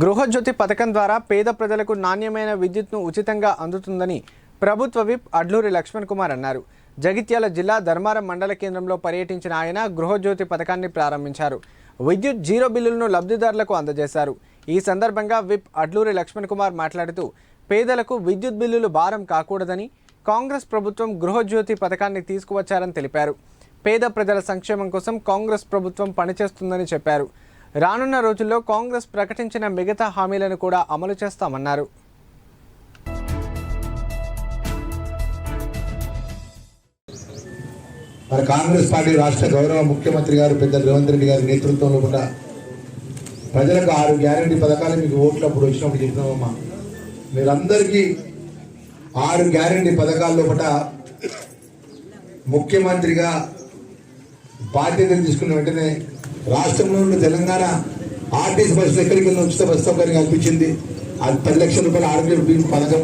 గృహజ్యోతి పథకం ద్వారా పేద ప్రజలకు నాణ్యమైన విద్యుత్ను ఉచితంగా అందుతుందని ప్రభుత్వ విప్ అడ్లూరి లక్ష్మణ్ కుమార్ అన్నారు. జగిత్యాల జిల్లా ధర్మారం మండల కేంద్రంలో పర్యటించిన ఆయన గృహజ్యోతి పథకాన్ని ప్రారంభించారు. విద్యుత్ జీరో బిల్లులను లబ్ధిదారులకు అందజేశారు. ఈ సందర్భంగా విప్ అడ్లూరి లక్ష్మణ్ కుమార్ మాట్లాడుతూ పేదలకు విద్యుత్ బిల్లులు భారం కాకూడదని కాంగ్రెస్ ప్రభుత్వం గృహజ్యోతి పథకాన్ని తీసుకువచ్చారని తెలిపారు. పేద ప్రజల సంక్షేమం కోసం కాంగ్రెస్ ప్రభుత్వం పనిచేస్తుందని చెప్పారు. రానున్న రోజుల్లో కాంగ్రెస్ ప్రకటించిన మిగతా హామీలను కూడా అమలు చేస్తామన్నారు. మరి కాంగ్రెస్ పార్టీ రాష్ట్ర గౌరవ ముఖ్యమంత్రి గారు పెద్ద రేవంత్ రెడ్డి గారి నేతృత్వంలో కూడా ప్రజలకు ఆరు గ్యారంటీ పథకాలు మీకు ఓట్లు అప్పుడు వచ్చినప్పుడు చెప్పినామమ్మా. మీరందరికీ ఆరు గ్యారంటీ పథకాల్లో కూడా ముఖ్యమంత్రిగా బాధ్యతలు తీసుకున్న వెంటనే రాష్ట్రంలో ఉన్న తెలంగాణ ఆర్టీసీ బస్సు ఎక్కడికి వెళ్ళిన ఉచిత బస్సు సౌకర్యం కల్పించింది. అది పది లక్షల రూపాయల ఆరోగ్య బీమా పథకం.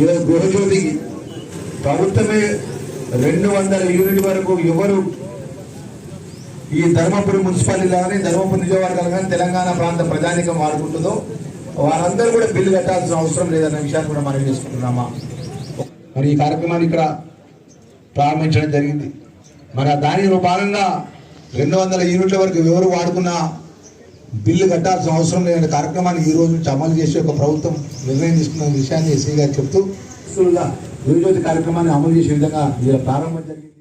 ఈరోజు గృహజ్యోతికి ప్రభుత్వమే రెండు వందల యూనిట్ వరకు ఎవరు ఈ ధర్మపురి మున్సిపాలిటీలో కానీ ధర్మపురి నియోజకవర్గాలు కానీ తెలంగాణ ప్రాంత ప్రజానికం వాడుకుంటుందో వారందరూ కూడా బిల్లు కట్టాల్సిన అవసరం లేదన్న విషయాన్ని కూడా మనం చేసుకుంటున్నామా? మరి ఈ కార్యక్రమాన్ని ఇక్కడ ప్రారంభించడం జరిగింది. మరి దానిలో భాగంగా రెండు వందల యూనిట్ల వరకు ఎవరు వాడుకున్నా బిల్లు కట్టాల్సిన అవసరం లేని కార్యక్రమాన్ని ఈ రోజు నుంచి అమలు చేసి ఒక ప్రభుత్వం నిర్ణయం తీసుకున్న విషయాన్ని ఎస్సీ గారు చెప్తూ గృహజ్యోతి కార్యక్రమాన్ని అమలు చేసే విధంగా ప్రారంభం జరిగింది.